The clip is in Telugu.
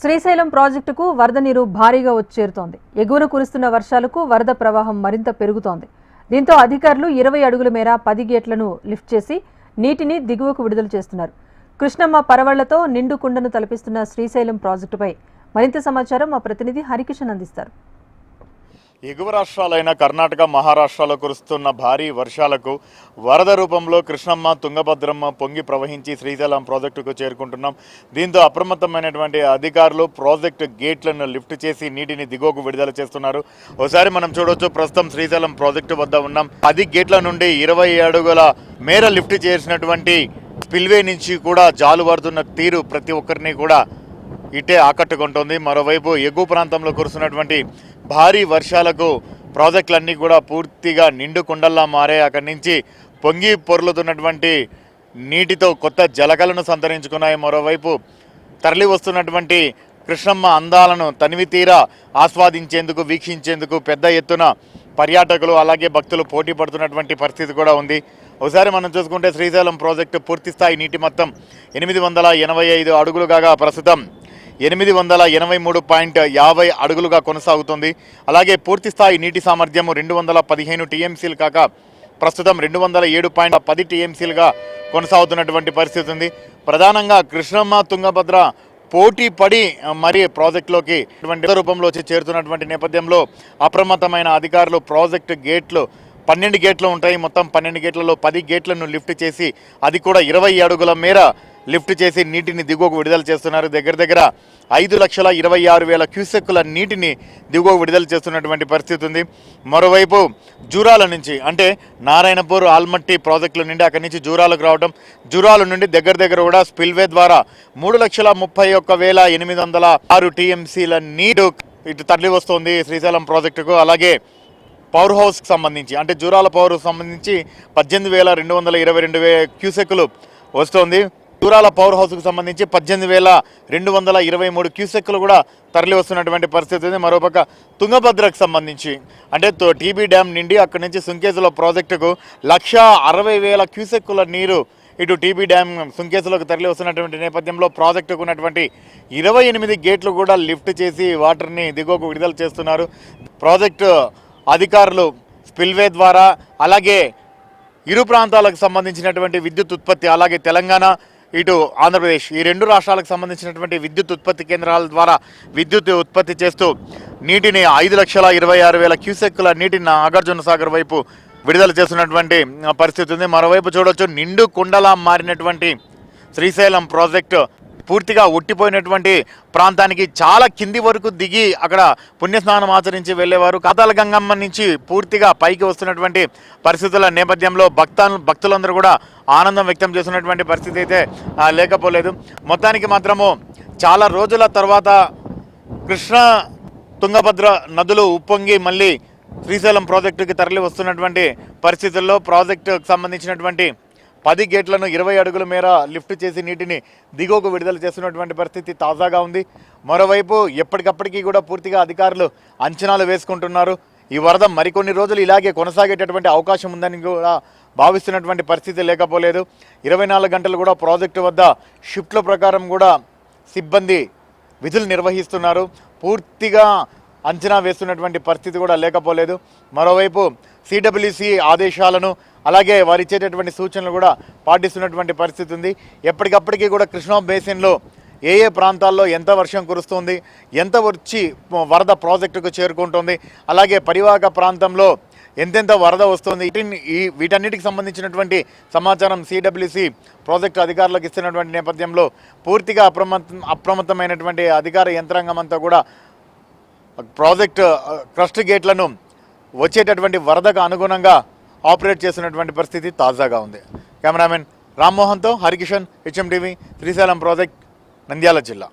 శ్రీశైలం ప్రాజెక్టుకు వరద నీరు భారీగా వచ్చేరుతోంది. ఎగువన కురుస్తున్న వర్షాలకు వరద ప్రవాహం మరింత పెరుగుతోంది. దీంతో అధికారులు ఇరవై అడుగుల మేర పది గేట్లను లిఫ్ట్ చేసి నీటిని దిగువకు విడుదల చేస్తున్నారు. కృష్ణమ్మ పరవళ్ళతో నిండు కుండను తలపిస్తున్న శ్రీశైలం ప్రాజెక్టుపై మరింత సమాచారం మా ప్రతినిధి హరికిషన్ అందిస్తారు. ఎగువ రాష్ట్రాలైన కర్ణాటక మహారాష్ట్రలో కురుస్తున్న భారీ వర్షాలకు వరద రూపంలో కృష్ణమ్మ తుంగభద్రమ్మ పొంగి ప్రవహించి శ్రీశైలం ప్రాజెక్టుకు చేరుకుంటున్నాం. దీంతో అప్రమత్తమైనటువంటి అధికారులు ప్రాజెక్టు గేట్లను లిఫ్ట్ చేసి నీటిని దిగువకు విడుదల చేస్తున్నారు. ఒకసారి మనం చూడవచ్చు ప్రస్తుతం శ్రీశైలం ప్రాజెక్టు వద్ద ఉన్నాం. పది గేట్ల నుండి ఇరవై అడుగుల మేర లిఫ్ట్ చేసినటువంటి స్పిల్వే నుంచి కూడా జాలువారుతున్న తీరు ప్రతి ఒక్కరిని కూడా ఇటే ఆకట్టుకుంటుంది. మరోవైపు ఎగువ ప్రాంతంలో కురుస్తున్నటువంటి భారీ వర్షాలకు ప్రాజెక్టులన్నీ కూడా పూర్తిగా నిండు కుండల్లా మారే అక్కడి నుంచి పొంగి పొర్లుతున్నటువంటి నీటితో కొత్త జలకలను సంతరించుకున్నాయి. మరోవైపు తరలి వస్తున్నటువంటి కృష్ణమ్మ అందాలను తనివి తీరా ఆస్వాదించేందుకు వీక్షించేందుకు పెద్ద ఎత్తున పర్యాటకులు అలాగే భక్తులు పోటీ పడుతున్నటువంటి పరిస్థితి కూడా ఉంది. ఒకసారి మనం చూసుకుంటే శ్రీశైలం ప్రాజెక్టు పూర్తిస్థాయి నీటి మొత్తం ఎనిమిది వందల ఎనభై ఐదు అడుగులు కాగా ప్రస్తుతం ఎనిమిది వందల ఎనభై మూడు పాయింట్ యాభై అడుగులుగా కొనసాగుతుంది. అలాగే పూర్తిస్థాయి నీటి సామర్థ్యం రెండు వందల పదిహేను టీఎంసీలు కాక ప్రస్తుతం రెండు వందల ఏడు పాయింట్ పది టీఎంసీలుగా కొనసాగుతున్నటువంటి పరిస్థితి ఉంది. ప్రధానంగా కృష్ణమ్మ తుంగభద్ర పోటీ పడి మరి ప్రాజెక్టులోకి ఇటువంటి రూపంలో వచ్చి చేరుతున్నటువంటి నేపథ్యంలో అప్రమత్తమైన అధికారులు ప్రాజెక్టు గేట్లు పన్నెండు గేట్లు ఉంటాయి. మొత్తం పన్నెండు గేట్లలో పది గేట్లను లిఫ్ట్ చేసి అది కూడా ఇరవై అడుగుల మేర లిఫ్ట్ చేసి నీటిని దిగువకు విడుదల చేస్తున్నారు. దగ్గర దగ్గర ఐదు లక్షల ఇరవై ఆరు వేల క్యూసెక్కుల నీటిని దిగువకు విడుదల చేస్తున్నటువంటి పరిస్థితి ఉంది. మరోవైపు జూరాల నుంచి అంటే నారాయణపూర్ ఆల్మట్టి ప్రాజెక్టుల నుండి అక్కడి నుంచి జూరాలకు రావడం జూరాల నుండి దగ్గర దగ్గర కూడా స్పిల్వే ద్వారా మూడు లక్షల ముప్పై ఒక్క వేల ఎనిమిది వందల ఆరు టీఎంసీల నీరు ఇటు తరలి వస్తుంది శ్రీశైలం ప్రాజెక్టుకు. అలాగే పవర్ హౌస్కి సంబంధించి అంటే జూరాల పవర్ సంబంధించి పద్దెనిమిది వేల రెండు వందల ఇరవై రెండు వే క్యూసెక్లు వస్తుంది. దూరాల పవర్ హౌస్కు సంబంధించి పద్దెనిమిది వేల రెండు వందల ఇరవై మూడు క్యూసెక్కులు కూడా తరలి వస్తున్నటువంటి పరిస్థితి ఉంది. మరోపక్క తుంగభద్రకు సంబంధించి అంటే తో- టీబీ డ్యామ్ నిండి అక్కడి నుంచి సుంకేసుల ప్రాజెక్టుకు లక్ష అరవై వేల క్యూసెక్కుల నీరు ఇటు టీబీ డ్యామ్ సుంకేసులకు తరలి వస్తున్నటువంటి నేపథ్యంలో ప్రాజెక్టుకు ఉన్నటువంటి ఇరవై ఎనిమిది గేట్లు కూడా లిఫ్ట్ చేసి వాటర్ని దిగువకు విడుదల చేస్తున్నారు. ప్రాజెక్టు అధికారులు స్పిల్వే ద్వారా అలాగే ఇరు ప్రాంతాలకు సంబంధించినటువంటి విద్యుత్ ఉత్పత్తి అలాగే తెలంగాణ ఇటు ఆంధ్రప్రదేశ్ ఈ రెండు రాష్ట్రాలకు సంబంధించినటువంటి విద్యుత్ ఉత్పత్తి కేంద్రాల ద్వారా విద్యుత్ ఉత్పత్తి చేస్తూ నీటిని ఐదు లక్షల ఇరవై ఆరు వేల క్యూసెక్కుల నీటిని నాగార్జున సాగర్ వైపు విడుదల చేస్తున్నటువంటి పరిస్థితి ఉంది. మరోవైపు చూడొచ్చు నిండు కుండలా మారినటువంటి శ్రీశైలం ప్రాజెక్టు పూర్తిగా ఒట్టిపోయినటువంటి ప్రాంతానికి చాలా కింది వరకు దిగి అక్కడ పుణ్యస్నానం ఆచరించి వెళ్ళేవారు. కాతాల గంగమ్మ నుంచి పూర్తిగా పైకి వస్తున్నటువంటి పరిస్థితుల నేపథ్యంలో భక్త భక్తులందరూ కూడా ఆనందం వ్యక్తం చేస్తున్నటువంటి పరిస్థితి అయితే లేకపోలేదు. మొత్తానికి మాత్రము చాలా రోజుల తర్వాత కృష్ణ తుంగభద్ర నదులు ఉప్పొంగి మళ్ళీ శ్రీశైలం ప్రాజెక్టుకి తరలి వస్తున్నటువంటి పరిస్థితుల్లో ప్రాజెక్టుకు సంబంధించినటువంటి పది గేట్లను ఇరవై అడుగుల మేర లిఫ్ట్ చేసి నీటిని దిగువకు విడుదల చేస్తున్నటువంటి పరిస్థితి తాజాగా ఉంది. మరోవైపు ఎప్పటికప్పటికీ కూడా పూర్తిగా అధికారులు అంచనాలు వేసుకుంటున్నారు. ఈ వరద మరికొన్ని రోజులు ఇలాగే కొనసాగేటటువంటి అవకాశం ఉందని కూడా భావిస్తున్నటువంటి పరిస్థితి లేకపోలేదు. ఇరవై నాలుగు గంటలు కూడా ప్రాజెక్టు వద్ద షిఫ్ట్ల ప్రకారం కూడా సిబ్బంది విధులు నిర్వహిస్తున్నారు. పూర్తిగా అంచనా వేస్తున్నటువంటి పరిస్థితి కూడా లేకపోలేదు. మరోవైపు సిడబ్ల్యూసి ఆదేశాలను అలాగే వారు ఇచ్చేటటువంటి సూచనలు కూడా పాటిస్తున్నటువంటి పరిస్థితి ఉంది. ఎప్పటికప్పటికీ కూడా కృష్ణా బేసిన్లో ఏ ఏ ప్రాంతాల్లో ఎంత వర్షం కురుస్తుంది ఎంత వచ్చి వరద ప్రాజెక్టుకు చేరుకుంటుంది అలాగే పరివాహక ప్రాంతంలో ఎంతెంత వరద వస్తుంది ఈ వీటన్నిటికి సంబంధించినటువంటి సమాచారం సిడబ్ల్యూసి ప్రాజెక్టు అధికారులకు ఇస్తున్నటువంటి నేపథ్యంలో పూర్తిగా అప్రమత్త అప్రమత్తమైనటువంటి అధికార యంత్రాంగం అంతా కూడా ప్రాజెక్ట్ క్రస్ట్ గేట్లను వచ్చేటటువంటి వరదకు అనుగుణంగా ఆపరేట్ చేస్తున్నటువంటి పరిస్థితి తాజాగా ఉంది. కెమెరామెన్ రామ్మోహన్తో Harikishan HM TV Srisailam project Nandyal జిల్లా.